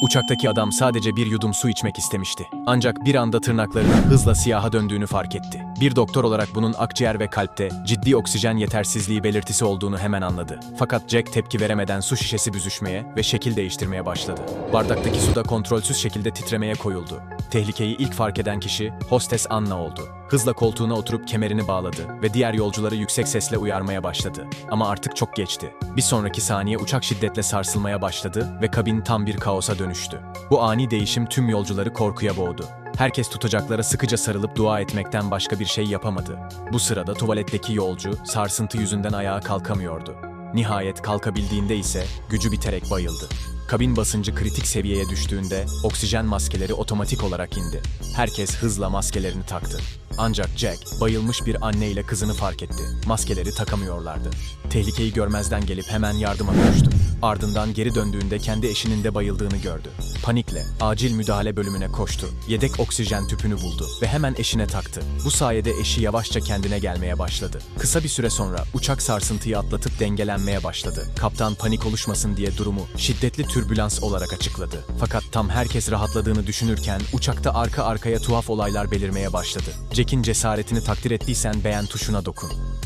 Uçaktaki adam sadece bir yudum su içmek istemişti. Ancak bir anda tırnaklarının hızla siyaha döndüğünü fark etti. Bir doktor olarak bunun akciğer ve kalpte ciddi oksijen yetersizliği belirtisi olduğunu hemen anladı. Fakat Jack tepki veremeden su şişesi büzüşmeye ve şekil değiştirmeye başladı. Bardaktaki suda kontrolsüz şekilde titremeye koyuldu. Tehlikeyi ilk fark eden kişi hostes Anna oldu. Hızla koltuğuna oturup kemerini bağladı ve diğer yolcuları yüksek sesle uyarmaya başladı. Ama artık çok geçti. Bir sonraki saniye uçak şiddetle sarsılmaya başladı ve kabin tam bir kaosa dönüştü. Bu ani değişim tüm yolcuları korkuya boğdu. Herkes tutacaklara sıkıca sarılıp dua etmekten başka bir şey yapamadı. Bu sırada tuvaletteki yolcu sarsıntı yüzünden ayağa kalkamıyordu. Nihayet kalkabildiğinde ise gücü biterek bayıldı. Kabin basıncı kritik seviyeye düştüğünde oksijen maskeleri otomatik olarak indi. Herkes hızla maskelerini taktı. Ancak Jack bayılmış bir anne ile kızını fark etti. Maskeleri takamıyorlardı. Tehlikeyi görmezden gelip hemen yardıma koştu. Ardından geri döndüğünde kendi eşinin de bayıldığını gördü. Panikle acil müdahale bölümüne koştu. Yedek oksijen tüpünü buldu ve hemen eşine taktı. Bu sayede eşi yavaşça kendine gelmeye başladı. Kısa bir süre sonra uçak sarsıntıyı atlatıp dengelenmeye başladı. Kaptan panik oluşmasın diye durumu şiddetli türbülans olarak açıkladı. Fakat tam herkes rahatladığını düşünürken uçakta arka arkaya tuhaf olaylar belirmeye başladı. Jack'in cesaretini takdir ettiysen beğen tuşuna dokun.